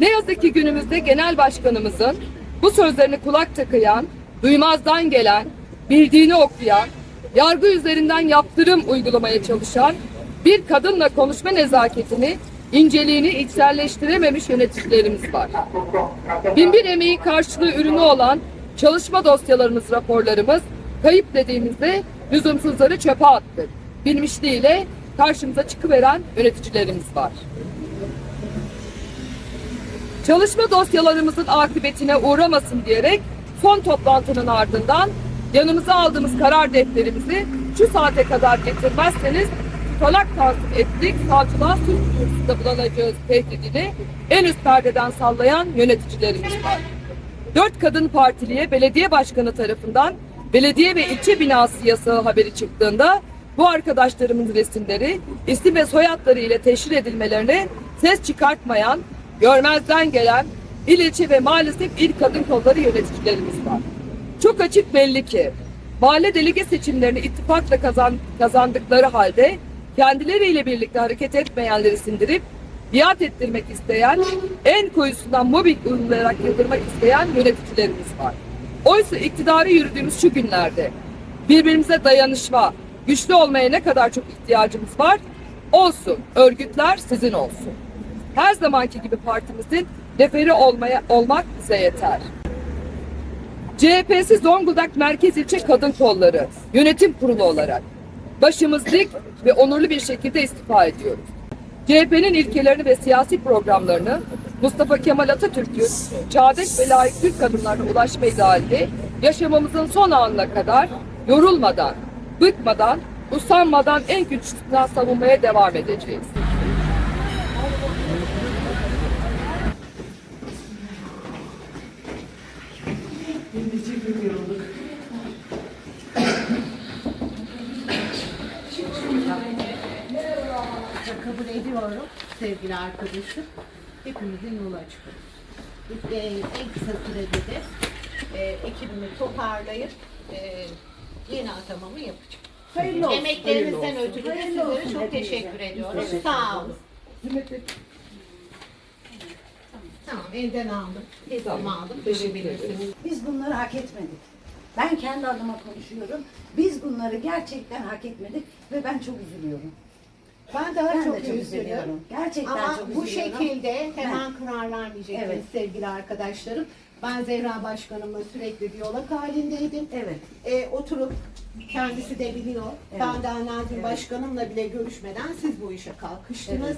Ne yazık ki günümüzde genel başkanımızın bu sözlerini kulak tıkayan, duymazdan gelen, bildiğini okuyan, yargı üzerinden yaptırım uygulamaya çalışan bir kadınla konuşma nezaketini, inceliğini içselleştirememiş yöneticilerimiz var. Binbir emeği karşılığı ürünü olan çalışma dosyalarımız, raporlarımız kayıp dediğimizde lüzumsuzları çöpe attık. Bilmişliğiyle karşımıza çıkıveren yöneticilerimiz var. Çalışma dosyalarımızın akıbetine uğramasın diyerek son toplantının ardından yanımıza aldığımız karar defterimizi şu saate kadar getirmezseniz tutanak tasdik ettik, savcılığa suç duyurusunda bulunacağız tehdidini en üst perdeden sallayan yöneticilerimiz var. Dört kadın partiliye belediye başkanı tarafından belediye ve ilçe binası yasağı haberi çıktığında bu arkadaşlarımın resimleri isim ve soyadları ile teşhir edilmelerine ses çıkartmayan, görmezden gelen il ilçe ve maalesef il kadın kolları yöneticilerimiz var. Çok açık belli ki mahalle delege seçimlerini ittifakla kazan, kazandıkları halde kendileriyle birlikte hareket etmeyenleri sindirip biat ettirmek isteyen, en koyusundan mobbing uygulayarak yıldırmak isteyen yöneticilerimiz var. Oysa iktidarı yürüdüğümüz şu günlerde birbirimize dayanışma, güçlü olmaya ne kadar çok ihtiyacımız var? Olsun, örgütler sizin olsun. Her zamanki gibi partimizin referi olmaya olmak bize yeter. CHP'si Zonguldak Merkez İlçe Kadın Kolları Yönetim Kurulu olarak başımız dik ve onurlu bir şekilde istifa ediyoruz. CHP'nin ilkelerini ve siyasi programlarını Mustafa Kemal Atatürk'ün çağdaş ve layık Türk kadınlarına ulaşma idealini yaşamamızın son anına kadar yorulmadan, bıkmadan, usanmadan en güçlüsünden savunmaya devam edeceğiz. Kabul ediyorum sevgili arkadaşım. Hepimizin yolu açık olsun. Biz, e, en kısa sürede de e, ekibimi toparlayıp e, yeni atamamı yapacağım. Hayırlı olsun. Emeklerinizden ötürü de Hayırlı sizlere olsun çok hepinize. teşekkür ediyorum. Teşekkür Sağ olun. Tamam elden aldım. Tamam, aldım. Görebilirsiniz. Biz bunları hak etmedik. Ben kendi adıma konuşuyorum. Biz bunları gerçekten hak etmedik ve ben çok üzülüyorum. Ben daha Ben çok, de çok üzülüyorum. Gerçekten Ama çok bu üzülüyorum. şekilde hemen karar vermeyeceksiniz Evet. sevgili arkadaşlarım. Ben Zehra Başkanımla sürekli diyalog halindeydim. Evet. E, oturup kendisi de biliyor. Evet. Ben de Nazım Evet. Başkanımla bile görüşmeden siz bu işe kalkıştınız. Evet.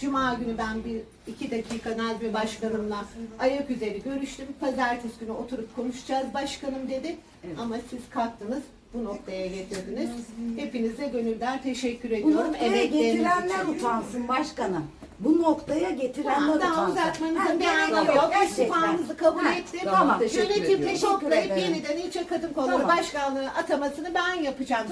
Cuma günü ben bir iki dakika Nazmi Başkanımla ayak üzeri görüştüm. Pazartesi günü oturup konuşacağız başkanım dedi. Evet. Ama siz kalktınız bu noktaya getirdiniz. Hepinize gönülden teşekkür Bu ediyorum. noktaya Emekleriniz getirenler için. utansın başkanım. Bu noktaya getirenler Tamam, daha utansın. uzatmanızın bir anlamı yok. gerçekten. İstifanızı kabul Ha, ettim. Tamam. Teşekkür Yönetim Teşekkür ederim. yeniden ilçe kadın kolları Tamam. başkanlığı atamasını ben yapacağım.